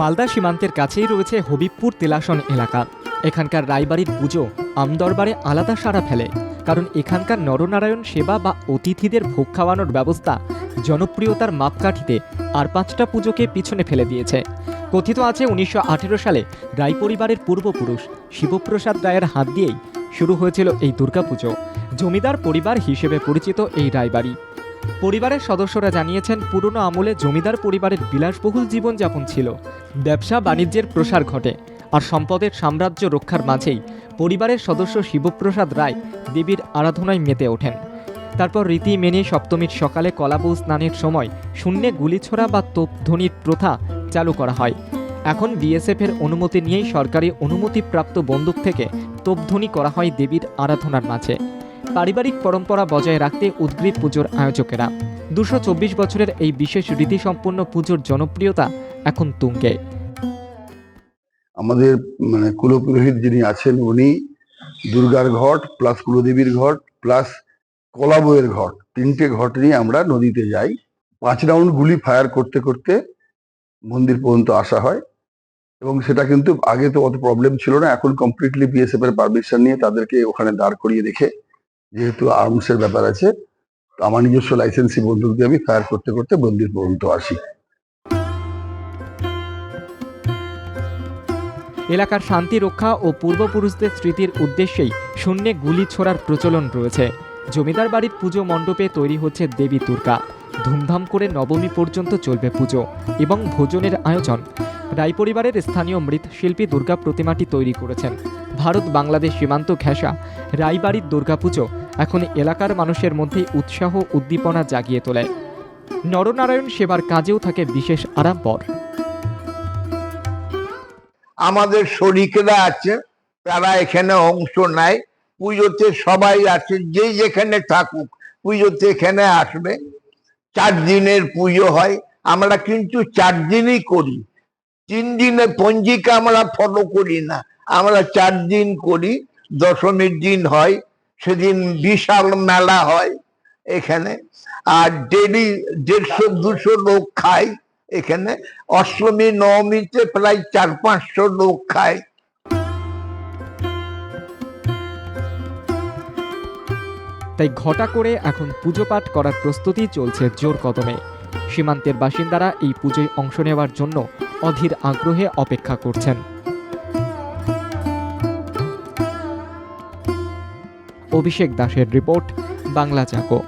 মালদা সীমান্তের কাছেই রয়েছে হবিবপুর তেলাসন এলাকা। এখানকার রায়বাড়ির পুজো আমদরবারে আলাদা সাড়া ফেলে, কারণ এখানকার নরনারায়ণ সেবা বা অতিথিদের ভোগ খাওয়ানোর ব্যবস্থা জনপ্রিয়তার মাপকাঠিতে আর পাঁচটা পুজোকে পিছনে ফেলে দিয়েছে। কথিত আছে উনিশশো আঠেরো সালে রায় পরিবারের পূর্বপুরুষ শিবপ্রসাদ রায়ের হাত দিয়েই শুরু হয়েছিল এই দুর্গাপুজো। জমিদার পরিবার হিসেবে পরিচিত এই রায়বাড়ি। পরিবারের সদস্যরা জানিয়েছেন, পুরনো আমলে জমিদার পরিবারের বিলাসবহুল জীবনযাপন ছিল। ব্যবসা বাণিজ্যের প্রসার ঘটে। আর সম্পদের সাম্রাজ্য রক্ষার মাঝেই পরিবারের সদস্য শিবপ্রসাদ রায় দেবীর আরাধনায় মেতে ওঠেন। তারপর রীতি মেনে সপ্তমীর সকালে কলাবউ স্নানের সময় শূন্যে গুলিছোড়া বা তোপধ্বনির প্রথা চালু করা হয়। এখন বিএসএফের অনুমতি নিয়েই সরকারি অনুমতিপ্রাপ্ত বন্দুক থেকে তোপধ্বনি করা হয় দেবীর আরাধনার মাঝে। পারিবারিক পরম্পরা বজায় রাখতে উদ্গ্রীব পুজোর আয়োজকেরা। দুশো চব্বিশ বছরের এই বিশেষ রীতিসম্পন্ন পুজোর জনপ্রিয়তা এখন তুঙ্গে। আমাদের মানে কুলপুরোহিত যিনি আছেন উনি দুর্গার ঘট প্লাস কুলদেবীর ঘট প্লাস কলাবইয়ের ঘট, তিনটে ঘট নিয়ে আমরা নদীতে যাই। পাঁচ রাউন্ড গুলি ফায়ার করতে করতে মন্দির পর্যন্ত আসা হয়। এবং সেটা কিন্তু আগে তো অত প্রবলেম ছিল না, এখন কমপ্লিটলি বিএসএফ এর পারমিশন নিয়ে তাদেরকে ওখানে দাঁড় করিয়ে রেখে যেহেতু আর্মসের ব্যাপার আছে আমার নিজস্ব লাইসেন্সি বন্দুক দিয়ে আমি ফায়ার করতে করতে মন্দির পর্যন্ত আসি। এলাকার শান্তি রক্ষা ও পূর্বপুরুষদের স্মৃতির উদ্দেশ্যেই শূন্যে গুলি ছোড়ার প্রচলন রয়েছে। জমিদার বাড়ির পুজো মণ্ডপে তৈরি হচ্ছে দেবী দুর্গা। ধুমধাম করে নবমী পর্যন্ত চলবে পুজো এবং ভোজনের আয়োজন। রায় পরিবারের স্থানীয় মৃৎশিল্পী দুর্গা প্রতিমাটি তৈরি করেছেন। ভারত বাংলাদেশ সীমান্ত ঘেঁষা রায়বাড়ির দুর্গাপুজো এখন এলাকার মানুষের মধ্যে উৎসাহ, উদ্দীপনা জাগিয়ে তোলে। নরনারায়ণ সেবার কাজেও থাকে বিশেষ আড়ম্বর। আমাদের শরিকেরা আছে, তারা এখানে অংশ নেয়। পুজোতে সবাই আছে যে যেখানে থাকুক, পুজোতে এখানে আসবে। চার দিনের পুজো হয়, আমরা কিন্তু চার দিনই করি। তিন দিনের পঞ্জিকা আমরা ফলো করি না, আমরা চার দিন করি, দশমীর দিন হয় সেদিন বিশাল মেলা হয় এখানে, আর ডেলি দেড়শো, দুশো লোক খায় এখানে। অষ্টমী, নবমীতে প্রায় চার, পাঁচশো লোক খায়। তাই ঘটা করে এখন পুজো পাঠ করার প্রস্তুতি চলছে জোর কদমে। সীমান্তের বাসিন্দারা এই পুজোয় অংশ নেওয়ার জন্য অধীর আগ্রহে অপেক্ষা করছেন। অভিষেক দাসের রিপোর্ট বাংলা জাগো